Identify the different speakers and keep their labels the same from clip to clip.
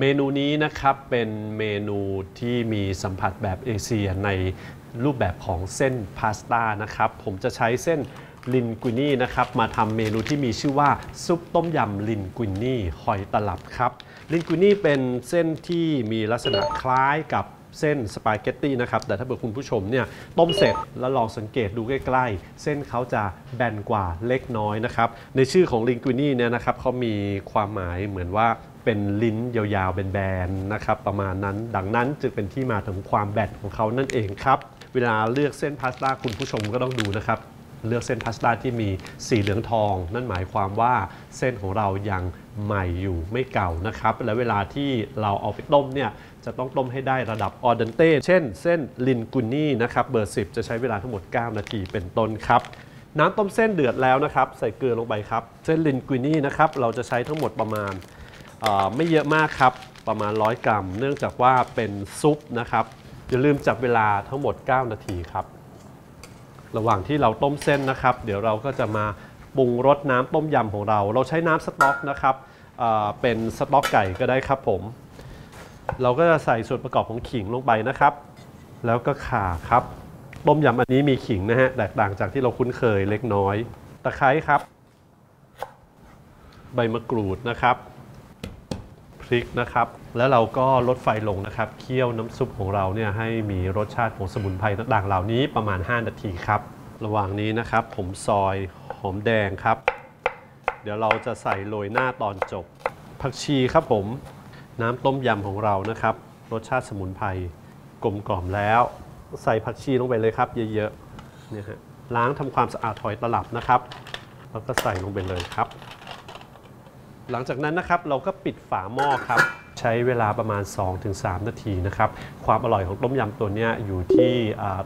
Speaker 1: เมนูนี้นะครับเป็นเมนูที่มีสัมผัสแบบเอเชียในรูปแบบของเส้นพาสต้านะครับ ผมจะใช้เส้นลินกุนี่นะครับมาทำเมนูที่มีชื่อว่าซุปต้มยำลินกุนี่หอยตลับครับลินกุนี่เป็นเส้นที่มีลักษณะคล้ายกับ เส้นสปาเกตตี้นะครับ แต่ถ้าเกิดคุณผู้ชมเนี่ยต้มเสร็จแล้วลองสังเกตดูใกล้ๆ เส้นเขาจะแบนกว่าเล็กน้อยนะครับ ในชื่อของลินกุนี่เนี่ยนะครับเขามีความหมายเหมือนว่าเป็นลิ้นยาวๆแบนๆนะครับประมาณนั้นดังนั้นจึงเป็นที่มาถึงความแบนของเขานั่นเองครับเวลาเลือกเส้นพาสต้าคุณผู้ชมก็ต้องดูนะครับเลือกเส้นพาสต้าที่มีสีเหลืองทอง นั่นหมายความว่าเส้นของเรายัง ใหม่อยู่ไม่เก่านะครับ และเวลาที่เราเอาไปต้มเนี่ยจะต้องต้มให้ได้ระดับออเดนเต้เช่นเส้นลินกุนี่นะครับเบอร์ 10 จะใช้เวลาทั้งหมด 9 นาทีเป็นต้นครับ น้ำต้มเส้นเดือดแล้วนะครับ ใส่เกลือลงไปครับ เส้นลินกุนี่นะครับเราจะใช้ทั้งหมดประมาณไม่เยอะมากครับ ประมาณ 100 กรัม เนื่องจากว่าเป็นซุปนะครับอย่าลืมจับเวลาทั้งหมด 9 นาทีครับ ระหว่างที่เราต้มเส้นนะครับ เดี๋ยวเราก็จะมาปรุงรสน้ำต้มยำของเรา เราใช้น้ำสต๊อกนะครับ เป็นสต๊อกไก่ก็ได้ครับผม เราก็จะใส่ส่วนประกอบของขิงลงไปนะครับ แล้วก็ข่าครับ ต้มยำอันนี้มีขิงนะฮะ แตกต่างจากที่เราคุ้นเคยเล็กน้อย ตะไคร้ครับ ใบมะกรูดนะครับ พริกนะครับ แล้วเราก็ลดไฟลงนะครับ เคี่ยวน้ำซุปของเราเนี่ยให้มีรสชาติของสมุนไพรต่างๆเหล่านี้ประมาณ 5 นาทีครับ ระหว่างนี้นะครับ ผมซอยหอมแดงครับ เดี๋ยวเราจะใส่โรยหน้าตอนจบ ผักชีครับผม น้ำต้มยำของเรานะครับ รสชาติสมุนไพรกลมกล่อมแล้ว ใส่ผักชีลงไปเลยครับ เยอะๆเนี่ยฮะล้างทำความสะอาดถอยตลับนะครับ แล้วก็ใส่ลงไปเลยครับ หลังจากนั้นนะครับเราก็ปิดฝาหม้อครับ ใช้เวลาประมาณ 2-3 นาทีนะครับ ความอร่อยของต้มยำตัวนี้อยู่ที่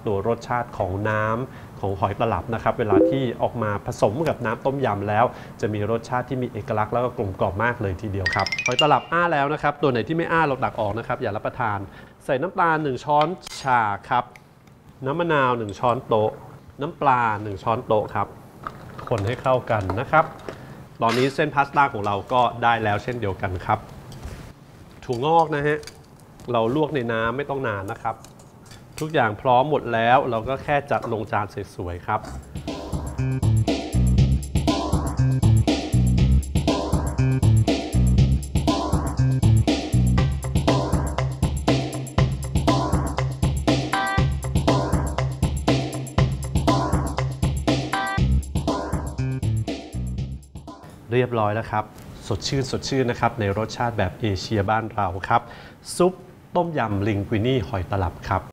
Speaker 1: ตัวรสชาติของน้ำของหอยตลับนะครับ เวลาที่ออกมาผสมกับน้ำต้มยำแล้ว จะมีรสชาติที่มีเอกลักษณ์แล้วก็กลมกล่อมมากเลยทีเดียวครับ หอยตลับอ้าแล้วนะครับ ตัวไหนที่ไม่อ้าเราตักออกนะครับ อย่ารับประทาน ใส่น้ำตาล 1 ช้อนชาครับ น้ำมะนาว 1 ช้อนโต๊ะ น้ำปลา 1 ช้อนโต๊ะครับ คนให้เข้ากันนะครับ ตอนนี้เส้นพาสต้าของเราก็ได้แล้วเช่นเดียวกันครับ ถั่วงอกนะฮะ เราลวกในน้ำไม่ต้องนานนะครับ ทุกอย่างพร้อมหมดแล้ว เราก็แค่จัดลงจานสวยๆครับเรียบร้อยแล้วครับ สดชื่นสดชื่นนะครับ ในรสชาติแบบเอเชียบ้านเราครับ ซุปต้มยำลิงกุินี่หอยตลับครับ